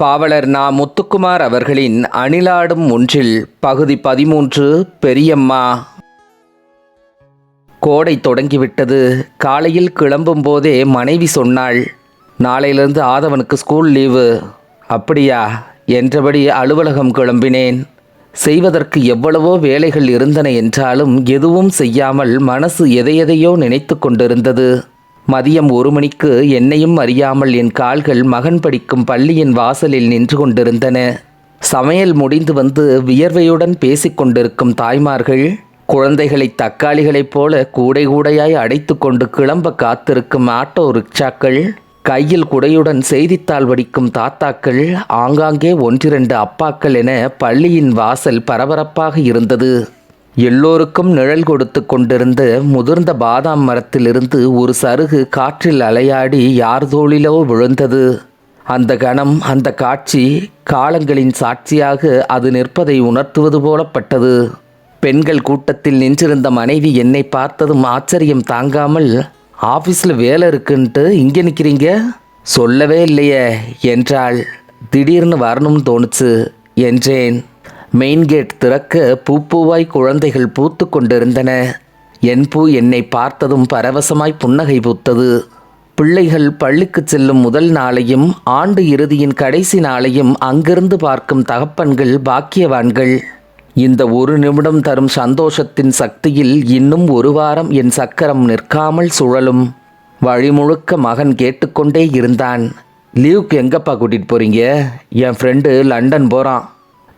பாவலர் நா. முத்துக்குமார் அவர்களின் அணிலாடும் ஒன்றில் பகுதி பதிமூன்று பெரியம்மா. கோடை தொடங்கிவிட்டது. காலையில் கிளம்பும் போதே மனைவி சொன்னாள் நாளையிலிருந்து ஆதவனுக்கு ஸ்கூல் லீவு அப்படியா? என்றபடி அலுவலகம் கிளம்பினேன். செய்வதற்கு எவ்வளவோ வேலைகள் இருந்தன என்றாலும் எதுவும் செய்யாமல் மனசு எதையெதையோ நினைத்து கொண்டிருந்தது. மதியம் ஒரு மணிக்கு என்னையும் அறியாமல் என் கால்கள் மகன் படிக்கும் பள்ளியின் வாசலில் நின்று கொண்டிருந்தன. சமையல் முடிந்து வந்து வியர்வையுடன் பேசிக்கொண்டிருக்கும் தாய்மார்கள் குழந்தைகளை தக்காளிகளைப் போல கூடை கூடையாய் அடைத்து கொண்டு கிளம்ப காத்திருக்கும் ஆட்டோ ரிக்ஷாக்கள் கையில் குடையுடன் செய்தித்தாள் வடிக்கும் தாத்தாக்கள் ஆங்காங்கே ஒன்றிரண்டு அப்பாக்கள் என பள்ளியின் வாசல் பரபரப்பாக இருந்தது. எல்லோருக்கும் நிழல் கொடுத்து கொண்டிருந்த முதிர்ந்த பாதாம் மரத்திலிருந்து ஒரு சருகு காற்றில் அலையாடி யார் தோளிலோ விழுந்தது. அந்த கணம் அந்த காட்சி காலங்களின் சாட்சியாக அது நிற்பதை உணர்த்துவது போலப்பட்டது பெண்கள் கூட்டத்தில் நின்றிருந்த மனைவி என்னை பார்த்ததும் ஆச்சரியம் தாங்காமல் ஆஃபீஸில் வேலை இருக்குன்ட்டு இங்கே நிற்கிறீங்க சொல்லவே இல்லையே என்றாள். திடீர்னு வரணும்னு தோணுச்சு என்றேன். மெயின் கேட் திறக்க பூப்பூவாய் குழந்தைகள் பூத்து கொண்டிருந்தன. என் பூ என்னை பார்த்ததும் பரவசமாய் புன்னகை பூத்தது. பிள்ளைகள் பள்ளிக்கு செல்லும் முதல் நாளையும் ஆண்டு இறுதியின் கடைசி நாளையும் அங்கிருந்து பார்க்கும் தகப்பன்கள் பாக்கியவான்கள். இந்த ஒரு நிமிடம் தரும் சந்தோஷத்தின் சக்தியில் இன்னும் ஒரு வாரம் என் சக்கரம் நிற்காமல் சுழலும். வழிமுழுக்க மகன் கேட்டுக்கொண்டே இருந்தான். லீவுக்கு எங்கப்பா கூட்டிகிட்டு போகிறீங்க என் ஃப்ரெண்டு லண்டன் போகிறான்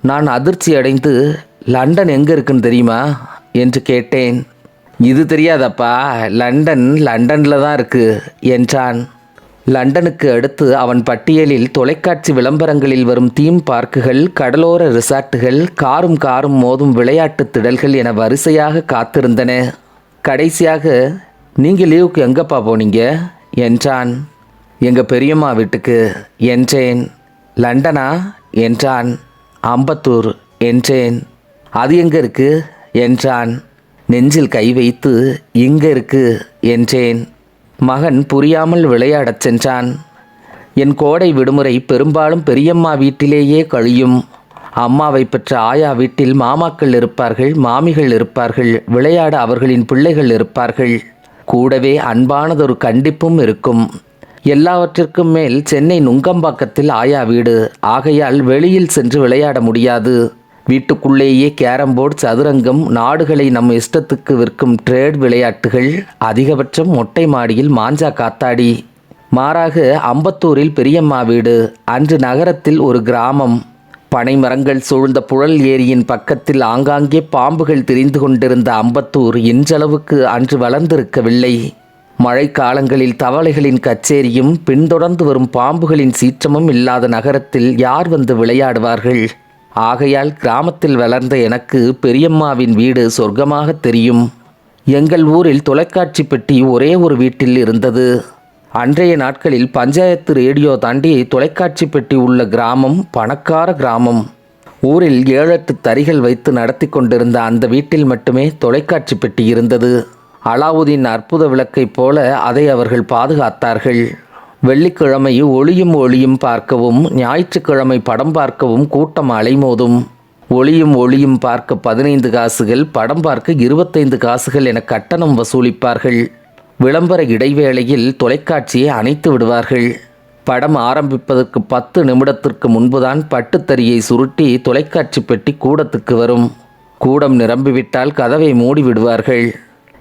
நான் அதிர்ச்சி அடைந்து லண்டன் எங்கே இருக்குன்னு தெரியுமா? என்று கேட்டேன். இது தெரியாதப்பா லண்டன் லண்டனில் தான் இருக்கு என்றான். லண்டனுக்கு அடுத்து அவன் பட்டியலில் தொலைக்காட்சி விளம்பரங்களில் வரும் தீம் பார்க்குகள் கடலோர ரிசார்ட்டுகள் காரும் காரும் மோதும் விளையாட்டு திடல்கள் என வரிசையாக காத்திருந்தன. கடைசியாக நீங்கள் லீவுக்கு எங்கப்பா போனீங்க? என்றான். எங்கள் பெரியம்மா வீட்டுக்கு என்றேன். லண்டனா? என்றான். அம்பத்தூர் என்றேன் அது எங்கே இருக்கு? என்றான் நெஞ்சில் கை வைத்து இங்கே இருக்கு என்றேன் மகன் புரியாமல் விளையாடச் சென்றான். என் கோடை விடுமுறை பெரும்பாலும் பெரியம்மா வீட்டிலேயே கழியும். அம்மாவை பெற்ற ஆயா வீட்டில் மாமாக்கள் இருப்பார்கள் மாமிகள் இருப்பார்கள் விளையாட அவர்களின் பிள்ளைகள் இருப்பார்கள். கூடவே அன்பானதொரு கண்டிப்பும் இருக்கும். எல்லாவற்றிற்கும் மேல் சென்னை நுங்கம்பாக்கத்தில் ஆயா வீடு. ஆகையால் வெளியில் சென்று விளையாட முடியாது. வீட்டுக்குள்ளேயே கேரம் போர்டு சதுரங்கம் நாடுகளை நம் இஷ்டத்துக்கு விற்கும் ட்ரேட் விளையாட்டுகள் அதிகபட்சம் மொட்டை மாடியில் மாஞ்சா காத்தாடி. மாறாக அம்பத்தூரில் பெரியம்மா வீடு. அன்று நகரத்தில் ஒரு கிராமம். பனைமரங்கள் சூழ்ந்த புழல் ஏரியின் பக்கத்தில் ஆங்காங்கே பாம்புகள் திரிந்து கொண்டிருந்த அம்பத்தூர் இன்றளவுக்கு அன்று வளர்ந்திருக்கவில்லை. மழைக்காலங்களில் தவளைகளின் கச்சேரியும் பின்தொடர்ந்து வரும் பாம்புகளின் சீற்றமும் இல்லாத நகரத்தில் யார் வந்து விளையாடுவார்கள்? ஆகையால் கிராமத்தில் வளர்ந்த எனக்கு பெரியம்மாவின் வீடு சொர்க்கமாக தெரியும். எங்கள் ஊரில் தொலைக்காட்சி பெட்டி ஒரே ஒரு வீட்டில் இருந்தது. அன்றைய நாட்களில் பஞ்சாயத்து ரேடியோ தாண்டி தொலைக்காட்சி பெட்டி உள்ள கிராமம் பணக்கார கிராமம். ஊரில் ஏழெட்டு தறிகள் வைத்து நடத்தி கொண்டிருந்த அந்த வீட்டில் மட்டுமே தொலைக்காட்சி பெட்டி இருந்தது. அலாவுதீன் அற்புத விளக்கைப் போல அதை அவர்கள் பாதுகாத்தார்கள். வெள்ளிக்கிழமை ஒளியும் ஒளியும் பார்க்கவும் ஞாயிற்றுக்கிழமை படம் பார்க்கவும் கூட்டம் அலைமோதும். ஒளியும் ஒளியும் பார்க்க பதினைந்து காசுகள் படம் பார்க்க இருபத்தைந்து காசுகள் என கட்டணம் வசூலிப்பார்கள். விளம்பர இடைவேளையில் தொலைக்காட்சியை அணைத்து விடுவார்கள். படம் ஆரம்பிப்பதற்கு பத்து நிமிடத்திற்கு முன்புதான் பட்டுத்தறியை சுருட்டி தொலைக்காட்சி பெட்டி கூடத்துக்கு வரும். கூடம் நிரம்பிவிட்டால் கதவை மூடி விடுவார்கள்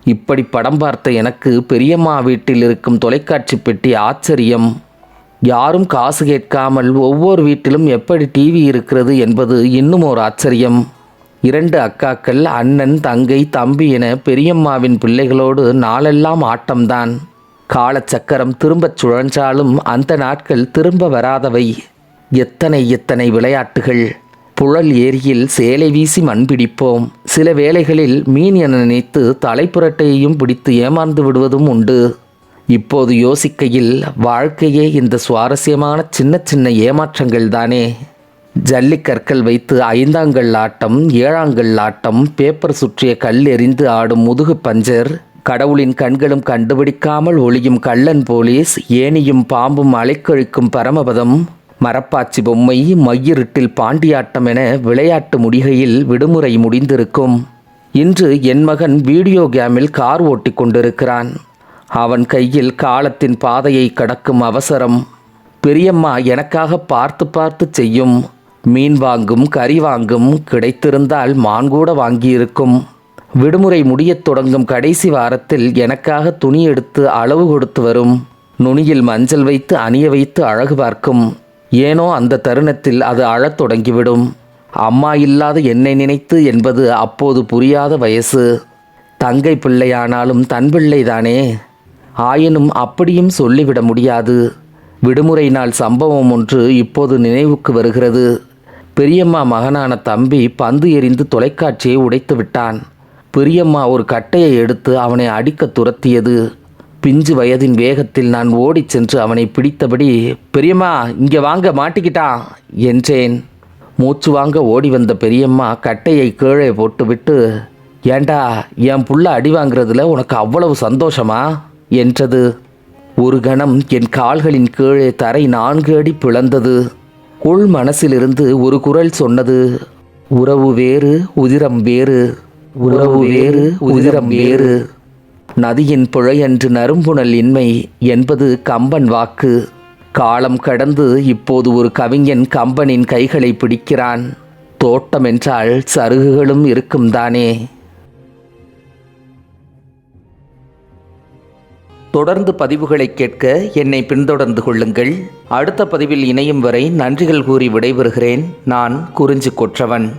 இப்படி படம் பார்த்த எனக்கு பெரியம்மா வீட்டில் இருக்கும் தொலைக்காட்சி பெட்டி ஆச்சரியம். யாரும் காசு கேட்காமல் ஒவ்வொரு வீட்டிலும் எப்படி டிவி இருக்கிறது என்பது இன்னும் ஒரு ஆச்சரியம். இரண்டு அக்காக்கள் அண்ணன் தங்கை தம்பி என பெரியம்மாவின் பிள்ளைகளோடு நாளெல்லாம் ஆட்டம்தான். காலச்சக்கரம் திரும்பச் சுழன்றாலும் அந்த நாட்கள் திரும்ப வராதவை. எத்தனை எத்தனை விளையாட்டுகள். புழல் ஏரியில் சேலை வீசி மண் பிடிப்போம். சில வேளைகளில் மீன் என நினைத்து தலைப்புரட்டையையும் பிடித்து ஏமாந்து விடுவதும் உண்டு. இப்போது யோசிக்கையில் வாழ்க்கையே இந்த சுவாரஸ்யமான சின்ன சின்ன ஏமாற்றங்கள் தானே. ஜல்லிக்கற்கள் வைத்து ஐந்தாங்கல் ஆட்டம் ஏழாங்கல் ஆட்டம் பேப்பர் சுற்றிய கல் எறிந்து ஆடும் முதுகு பஞ்சர் கடவுளின் கண்களும் கண்டுபிடிக்காமல் ஒளியும் கள்ளன் போலீஸ் ஏனியும் பாம்பும் அலைக்கழிக்கும் பரமபதம் மரப்பாச்சி பொம்மை மையிருட்டில் பாண்டியாட்டம் என விளையாட்டு முடிகையில் விடுமுறை முடிந்திருக்கும். இன்று என் மகன் வீடியோ கேமில் கார் ஓட்டிக் கொண்டிருக்கிறான். அவன் கையில் காலத்தின் பாதையை கடக்கும் அவசரம். பெரியம்மா எனக்காக பார்த்து பார்த்து செய்யும். மீன் வாங்கும் கறி வாங்கும் கிடைத்திருந்தால் மான் கூட வாங்கியிருக்கும். விடுமுறை முடியத் தொடங்கும் கடைசி வாரத்தில் எனக்காக துணி எடுத்து அளவு கொடுத்து வரும். நுனியில் மஞ்சள் வைத்து அணிய வைத்து அழகு பார்க்கும். ஏனோ அந்த தருணத்தில் அது அழத் தொடங்கிவிடும். அம்மா இல்லாத என்னை நினைத்து என்பது அப்போது புரியாத வயசு. தங்கை பிள்ளையானாலும் தன் பிள்ளைதானே. ஆயினும் அப்படியும் சொல்லிவிட முடியாது. விடுமுறை நாள் சம்பவம் ஒன்று இப்போது நினைவுக்கு வருகிறது. பெரியம்மா மகனான தம்பி பந்து எறிந்து தொலைக்காட்சியை உடைத்து விட்டான். பெரியம்மா ஒரு கட்டையை எடுத்து அவனை அடிக்க துரத்தியது. பிஞ்சு வயதின் வேகத்தில் நான் ஓடிச் சென்று அவனை பிடித்தபடி பெரியம்மா இங்கே வாங்க மாட்டிக்கிட்டான் என்றேன். மூச்சு வாங்க ஓடி வந்த பெரியம்மா கட்டையை கீழே போட்டுவிட்டு ஏண்டா என் புள்ள அடி வாங்குறதுல உனக்கு அவ்வளவு சந்தோஷமா? என்றது. ஒரு கணம் என் கால்களின் கீழே தரை நான்கு அடி பிளந்தது. உள் மனசிலிருந்து ஒரு குரல் சொன்னது உறவு வேறு உதிரம் வேறு உறவு வேறு உதிரம் வேறு. நதியின் புழையன்று நறும்புணல் இன்மை என்பது கம்பன் வாக்கு. காலம் கடந்து இப்போது ஒரு கவிஞன் கம்பனின் கைகளை பிடிக்கிறான். தோட்டம் என்றால் சருகுகளும் இருக்கும் தானே. தொடர்ந்து பதிவுகளை கேட்க என்னை பின்தொடர்ந்து கொள்ளுங்கள். அடுத்த பதிவில் இணையும் வரை நன்றிகள் கூறி விடைபெறுகிறேன். நான் குறிஞ்சு கொற்றவன்.